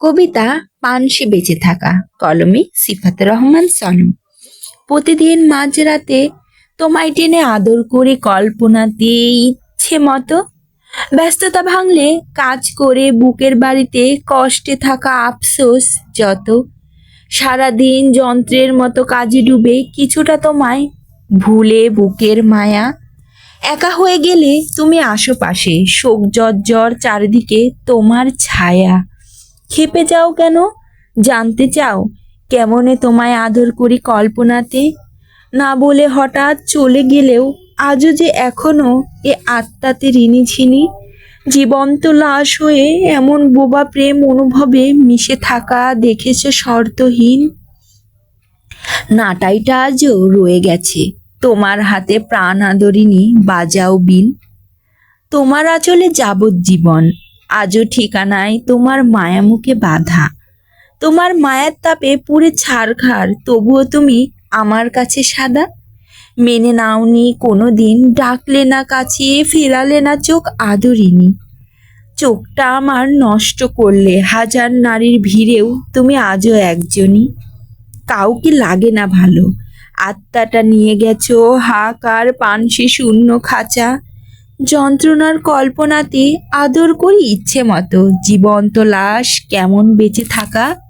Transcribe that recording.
কবিতা পানসে বেঁচে থাকা, কলমে সিফাত রহমান সনম প্রতিদিন মাঝরাতে তোমায় টেনে আদর করে কল্পনাতে ইচ্ছে মতো ব্যস্ততা ভাঙলে কাজ করে বুকের বাড়িতে কষ্টে থাকা আফসোস যত। সারাদিন যন্ত্রের মতো কাজে ডুবে কিছুটা তোমায় ভুলে বুকের মায়া। একা হয়ে গেলে তুমি আসো পাশে শোক, জর্জর চারিদিকে তোমার ছায়া। খেপে যাও কেন? জানতে চাও, কেমনে তোমায় আদর করি কল্পনাতে? না বলে হঠাৎ চলে গেলেও আজও যে এখনও এ আত্মাতে ঋণী ঝিনি জীবন্ত লাশ হয়ে এমন বোবা প্রেম অনুভবে মিশে থাকা দেখেছ শর্তহীন? নাটাইটা আজও রয়ে গেছে, তোমার হাতে প্রাণ আদরিনী বাজাও বিন। তোমার আচলে যাবজ্জীবন আজও ঠিকানায় তোমার মায়ামুখে বাধা। তোমার মায়ের তাপে পুরে ছাড়খাড়, তবুও তুমি আমার কাছে সাদা। মেনে নাওনি কোনো দিন ডাকলে না কাছে, ফেরালে না চোখ আদরিনি। চোখটা আমার নষ্ট করলে, হাজার নারীর ভিড়েও তুমি আজও একজনই। কাউকে লাগে না ভালো। আত্মাটা নিয়ে গেছো হাকার পানসি শূন্য খাঁচা। যন্ত্রণার কল্পনাতে আদর করি ইচ্ছে মতো। জীবন্ত লাশ কেমন বেঁচে থাকা?